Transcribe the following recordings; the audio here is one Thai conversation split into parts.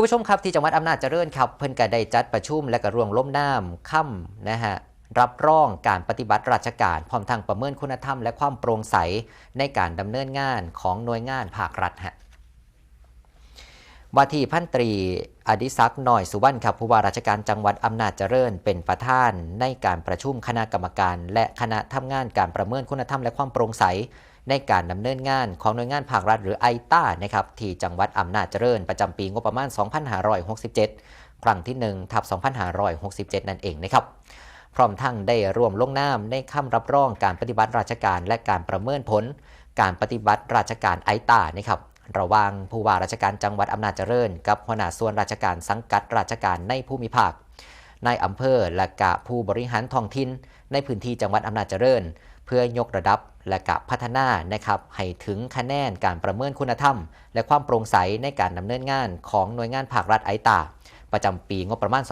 คุณผู้ชมครับที่จังหวัดอำนาจเจริญครับเพิ่นก็ได้จัดประชุมและก็ร่วมล้มน้ำค่ำนะฮะรับรองการปฏิบัติราชการพร้อมทางประเมินคุณธรรมและความโปร่งใสในการดำเนินงานของหน่วยงานภาครัฐฮะวาทีพันตรีอดิศักดิ์หน่อยสุวรรณครับผู้ว่าราชการจังหวัดอำนาจเจริญ เป็นประธานในการประชุมคณะกรรมการ และคณะทำงานการประเมินคุณธรรมและความโปร่งใส ในการดำเนินงานของหน่วยงานภาครัฐหรือไอต้านะครับที่จังหวัดอำนาจเจริญประจำปีงบประมาณ 2567 ครั้งที่1ทับ2567 นั่นเองนะครับพร้อมทั้งได้ร่วมลงนามในคำรับรองการปฏิบัติราชการและการประเมินผล การปฏิบัติราชการไอตานะครับระหว่างผู้ว่าราชการจังหวัดอำนาจเจริญ กับหัวหน้าส่วนราชการสังกัดราชการในภูมิภาค ในอำเภอและกะผู้บริหารท้องถิ่นในพื้นที่จังหวัดอำนาจเจริญ เพื่อยกระดับและกะพัฒนานะครับให้ถึงคะแนนการประเมินคุณธรรม และความโปร่งใสในการดำเนินงานของหน่วยงานภาครัฐไอตา ประจำปีงบประมาณ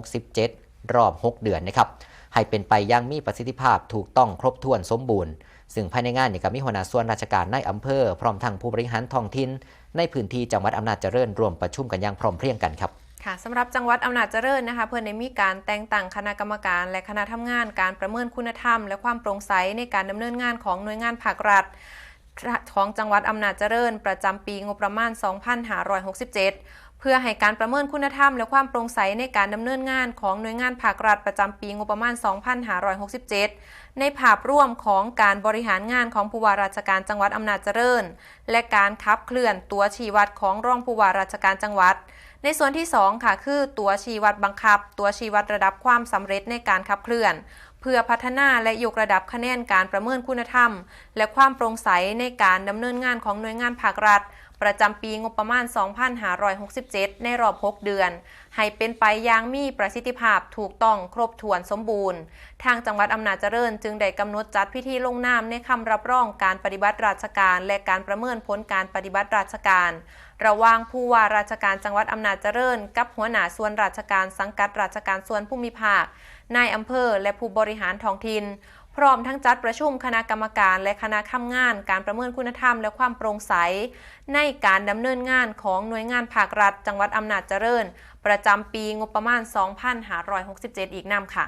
2567 รอบ 6 เดือนนะครับให้เป็นไปอย่างมีประสิทธิภาพถูกต้องครบถ้วนสมบูรณ์ ซึ่งภายในงานนี่ก็มีหัวหน้าส่วนราชการในอำเภอ พร้อมทั้งผู้บริหารท้องถิ่นในพื้นที่จังหวัดอำนาจเจริญรวมประชุมกันอย่างพร้อมเพรียงกันครับ ค่ะสำหรับจังหวัดอำนาจเจริญนะคะ เพื่อนได้มีการแต่งตั้งคณะกรรมการ และคณะทำงานการประเมินคุณธรรม และความโปร่งใสในการดำเนินงานของหน่วยงานภาครัฐของจังหวัดอำนาจเจริญ ประจำปีงบประมาณ 2567 เพื่อให้การประเมินคุณธรรมและความโปร่งใสในการดำเนินงานของหน่วยงานภาครัฐประจำปีงบประมาณ 2567 ในภาพร่วมของการบริหารงานของผู้ว่าราชการจังหวัดอำนาจเจริญ และการขับเคลื่อนตัวชี้วัดของรองผู้ว่าราชการจังหวัด ในส่วนที่ 2 ค่ะ คือตัวชี้วัดบังคับ ตัวชี้วัดระดับความสำเร็จในการขับเคลื่อนเพื่อพัฒนาและยกระดับคะแนนการประเมินคุณธรรม และความโปร่งใสในการดำเนินงานของหน่วยงานภาครัฐ ประจำปีงบประมาณ 2567 ในรอบ 6 เดือน ให้เป็นไปอย่างมีประสิทธิภาพถูกต้องครบถ้วนสมบูรณ์ ทางจังหวัดอำนาจเจริญ จึงได้กำหนดจัดพิธีลงนามในคำรับรองการปฏิบัติราชการ และการประเมินผลการปฏิบัติราชการ ระหว่างผู้ว่าราชการจังหวัดอำนาจเจริญ กับหัวหน้าส่วนราชการสังกัดราชการส่วนภูมิภาคนายอำเภอ และผู้บริหารท้องถิ่น พร้อมทั้งจัดประชุมคณะกรรมการและคณะทำงาน การประเมินคุณธรรมและความโปร่งใส ในการดำเนินงานของหน่วยงานภาครัฐ จังหวัดอำนาจเจริญ ประจำปีงบประมาณ 2567 อีกนำค่ะ